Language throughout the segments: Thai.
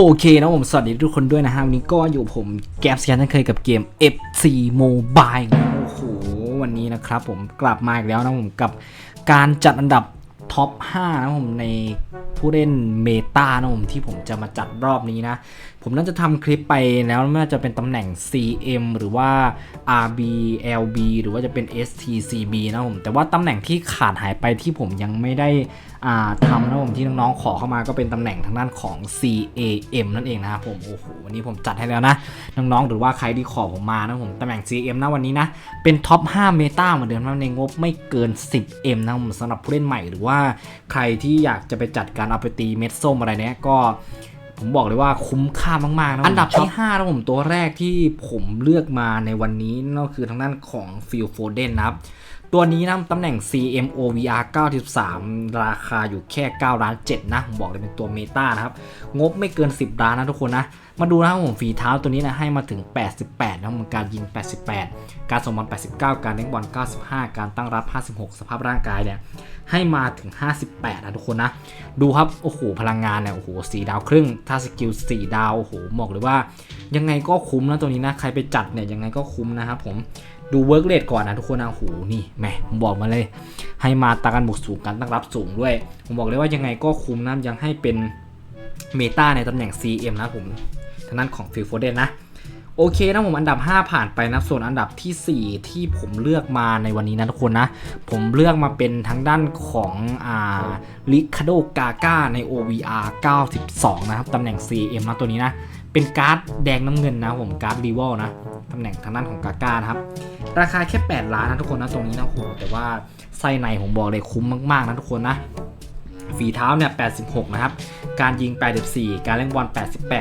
โอเคนะผมสวัสดีทุกคนด้วยนะฮะวันนี้ก็อยู่ผมแก๊ปสแกนเคยกับเกม FC Mobile โอ้โหวันนี้นะครับผมกลับมาอีกแล้วนะผมกับการจัดอันดับ ท็อป 5 นะผมในผู้เล่นเมตานะผมที่ผมจะมาจัดรอบนี้นะ ผมน่าจะทำคลิปไปแล้วไม่ว่าจะเป็นตำแหน่ง CM หรือว่า RB LB หรือว่าจะเป็น STCB นะผม แต่ว่าตำแหน่งที่ขาดหายไปที่ผมยังไม่ได้อ่าทำนะผมที่น้องๆขอเข้ามาก็เป็นตำแหน่งทางด้านของ CAM นั่นเองนะครับผมโอ้โหวันนี้ผมจัดให้แล้วนะ น้องๆหรือว่าใครที่ขอผมมานะผมตำแหน่ง CM นะวันนี้นะเป็นท็อป 5 เมตาเหมือนเดิมนะในงบไม่เกิน 10M นะผมสำหรับผู้เล่นใหม่หรือว่าใครที่อยากจะไปจัดการเอาไปตีเม็ดส้มอะไรเนี้ยก็ผมบอกเลยว่าคุ้มค่ามากๆนะอันดับที่5นะผมตัวแรกที่ผมเลือกมาในวันนี้นั่นก็คือทางด้านของฟิลโฟเดนนะครับ ตัวนี้นะตำแหน่ง CMOVR 93 ราคาอยู่แค่9ล้าน7นะผมบอกเลยเป็นตัวเมตานะครับ งบไม่เกิน 10ล้านนะทุกคนนะ มาดูนะครับผมฝีเท้าตัวนี้นะให้มาถึง 88นะมันการยิง 88 การส่งบอล89 การเล่นบอล95 การตั้งรับ 56 สภาพร่างกายเนี่ยให้มาถึง 58นะทุกคนนะ ดูครับโอ้โหพลังงานเนี่ยโอ้โหสีดาวครึ่งถ้าสกิล4ดาวโอ้โหบอกเลยว่า ยังไงก็คุ้มนะตัวนี้นะใครไปจัดเนี่ยยังไงก็คุ้มนะครับผม ดูเวิร์กเรทก่อนนะทุกคนนะโหนี่แหมผมบอกมาเลย ให้มาตากันบุกสูงกันตั้งรับสูงด้วย ผมบอกเลยว่ายังไงก็คุมนะยังให้เป็นเมตาในตำแหน่ง CM นะผมทางนั้นของฟิลโฟเดนนะโอเคนะผมอันดับ 5 ผ่านไปนะส่วนอันดับทีสี่ 4 ที่ผมเลือกมาในวันนี้นะทุกคนนะ ผมเลือกมาเป็นทางด้านของอ่าลิคาโดกาก้าใน OVR 92 นะครับตำแหน่ง CM นะตัวนี้นะ เป็นการ์ดแดงน้ำเงินนะผมการ์ดรีวอลนะ ตำแหน่งทางด้านของกาก้านะครับ ราคาแค่ 8 ล้านนะทุกคนนะตรงนี้นะโหแต่ว่าไส้ในผมบอกเลยคุ้มมากๆนะทุกคนนะฝีเท้าเนี่ย86 นะครับ การยิง 84 การเล่นบอล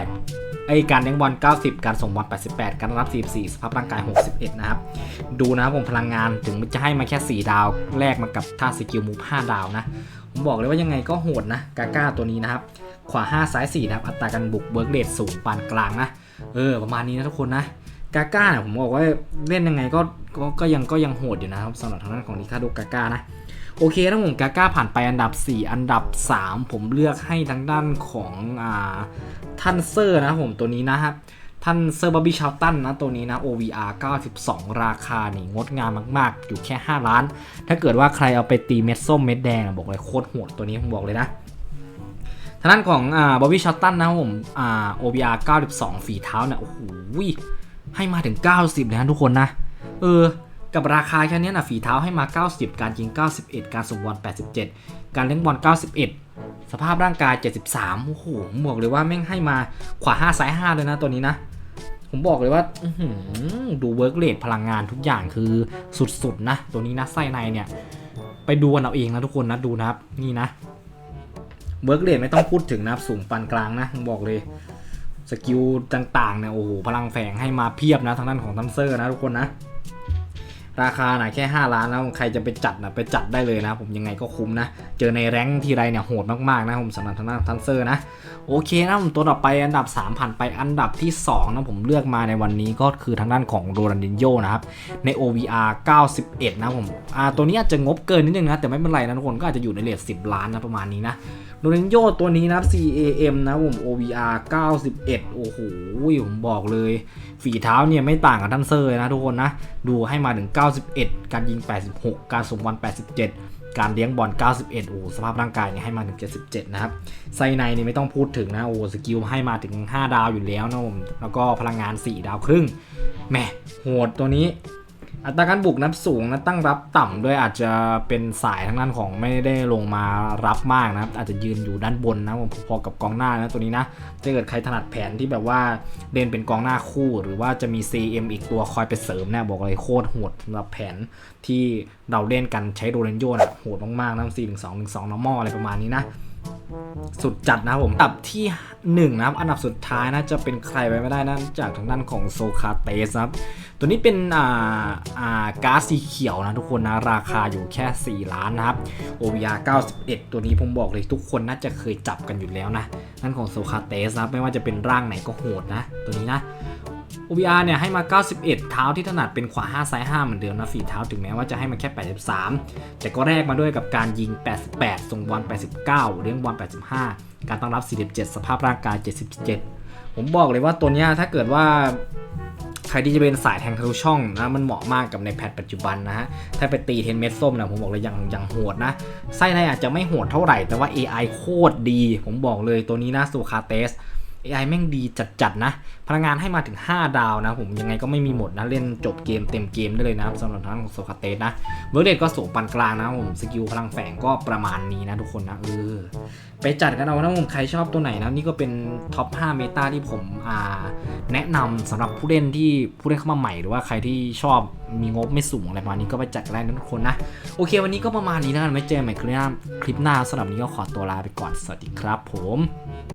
88 ไอการเล่นบอล 90 การส่งบอล 88 การรับ 44 สภาพร่างกาย 61 นะครับ ดูนะครับผมพลังงานถึงจะให้มาแค่ 4 ดาว แลกมากับท่าสกิลมูฟ5ดาวนะ ผมบอกเลยว่ายังไงก็โหดนะ กาก้าตัวนี้นะครับ ขวา 5 ซ้าย 4 นะครับ อัตราการบุกเบิร์กเดทสูงปานกลางนะ เออ ประมาณนี้นะทุกคนนะ กาก้าเนี่ยผมบอกว่าเล่นยังไงก็ก็ก็ยังก็ยังโหดอยู่นะครับสำหรับทางด้านของนิคาโดกาก้านะโอเคนะผมกาก้าผ่านไปอันดับ 4 อันดับ 3 ผมเลือกให้ทางด้านของอ่าท่านเซอร์นะผมตัวนี้นะครับท่านเซอร์บับบี้ชาวตันนะตัวนี้นะ OVR 92 ราคานี่งดงามมาก ๆ อยู่แค่ 5 ล้าน ถ้าเกิดว่าใครเอาไปตีเม็ดส้มเม็ดแดงอะบอกเลยโคตรโหดตัวนี้ผมบอกเลยนะทางด้านของอ่าบอบบี้ชอตตันนะผมอ่า OVR 92 ฝีเท้าเนี่ยโอ้โห ให้มาถึง 90เลยนะทุกคนนะ เออ กับราคาแค่นี้นะฝีเท้าให้มา 90 การยิง 91 การส่งบอล 87 การเล่นบอล 91 สภาพร่างกาย 73 โอ้โหผมบอกเลยว่าแม่งให้มาขวา 5 ซ้าย 5 เลยนะตัวนี้นะ ผมบอกเลยว่าดูเวิร์กเรทพลังงานทุกอย่างคือสุดๆนะ ตัวนี้นะไส้ในเนี่ย ไปดูกันเอาเองนะทุกคนนะดูนะครับ นี่นะเวิร์กเรทไม่ต้องพูดถึงนะครับ สูงปานกลางนะผมบอกเลย สกิลต่างๆเนี่ยโอ้โหพลังแฝงให้มาเพียบนะทางด้านของทัมเซอร์นะทุกคนนะ ราคาน่ะแค่ 5 ล้านนะใครจะไปจัดนะไปจัดได้เลยนะ ผมยังไงก็คุ้มนะ เจอในแรงทีไรเนี่ยโหดมากๆนะผมสำหรับทางด้านทันเซอร์นะ โอเคนะผมตัวต่อไปอันดับ 3 ผ่านไปอันดับที่ 2 นะผมเลือกมาในวันนี้ก็คือทางด้านของโรนันดินโยนะครับ ใน OVR 91 นะผมอ่าตัวนี้อาจจะงบเกินนิดนึงนะ แต่ไม่เป็นไรนะทุกคนก็อาจจะอยู่ในเลท10 ล้านนะประมาณนี้นะโรนันโยตัวนี้นะ CAM นะผม OVR 91 โอ้โหผมบอกเลย ฝีเท้าเนี่ยไม่ต่างกับทันเซอร์เลยนะทุกคนนะดูให้มาถึง91 การยิง 86 การส่งบอล87 การเลี้ยงบอล 91 โอ้สภาพร่างกายเนี่ยให้มาถึง 77 นะครับไซในนี่ไม่ต้องพูดถึงนะโอ้สกิลให้มาถึง 5 ดาวอยู่แล้วนะผมแล้วก็พลังงาน 4 ดาวครึ่งแหมโหดตัวนี้ อัตราการบุกนับสูงนะตั้งรับต่ำด้วยอาจจะเป็นสายทางด้านของไม่ได้ลงมารับมากนะครับอาจจะยืนอยู่ด้านบนนะพอกับกองหน้านะตัวนี้นะถ้าเกิดใครถนัดแผนที่แบบว่าเล่นเป็นกองหน้าคู่หรือว่าจะมี CM อีกตัวคอยไปเสริมเนี่ยบอกเลยโคตรโหดสำหรับแผนที่เราเล่นกันใช้โดเรนโยนะโหดมากๆนะ4 1 2 1 2 normal อะไรประมาณนี้นะ สุดจัดนะครับผม อันดับที่ 1 นะครับ อันดับสุดท้ายนะจะเป็นใครไปไม่ได้นะจากทางด้านของโซคาเตสครับ ตัวนี้เป็นอ่าอ่าก๊าซสีเขียวนะทุกคนนะ ราคาอยู่แค่ 4 ล้านนะครับ OVR 91 ตัวนี้ผมบอกเลยทุกคนน่าจะเคยจับกันอยู่แล้วนะนั่นของโซคาเตสนะครับไม่ว่าจะเป็นร่างไหนก็โหดนะ ตัวนี้นะ OBR เนี่ยให้มา 91 เท้าที่ถนัดเป็นขวา 5 ซ้าย 5 เหมือนเดิมนะฝีเท้าถึงแม้ว่าจะให้มาแค่ 83 แต่ก็แรกมาด้วยกับการยิง 88 ส่งบอล 89 เลี้ยงบอล 85 การต้อนรับ 47 สภาพร่างกาย 77 ผมบอกเลยว่าตัวเนี้ยถ้าเกิดว่าใครที่จะเป็นสายแทงทะลุช่องนะมันเหมาะมากกับในแพทปัจจุบันนะฮะ ถ้าไปตีเทนเม็ดส้มนะผมบอกเลยยังยังโหดนะ ไส้ในอาจจะไม่โหดเท่าไหร่ แต่ว่า AI โคตรดี ผมบอกเลยตัวนี้นะสูคาเตส AI แม่งดีจัดๆนะพลังงานให้มาถึง 5 ดาวนะ ผมยังไงก็ไม่มีหมดนะ เล่นจบเกมเต็มเกมได้เลยนะสำหรับทางของโซคาเตสนะเวิร์กเดก็สูงปานกลางนะผมสกิลพลังแฝงก็ประมาณนี้นะทุกคนนะเออไปจัดกันเอานะผมใครชอบตัวไหนนะนี่ก็เป็นท็อป 5 เมตาที่ผมอ่าแนะนำสำหรับผู้เล่นที่ผู้เล่นเข้ามาใหม่หรือว่าใครที่ชอบมีงบไม่สูงอะไรประมาณนี้ก็ไปจัดกันได้นะทุกคนนะโอเค วันนี้ก็ประมาณนี้นะกันไว้เจอกันใหม่คลิปหน้าคลิปหน้าสำหรับนี้ก็ขอตัวลาไปก่อนสวัสดีครับผม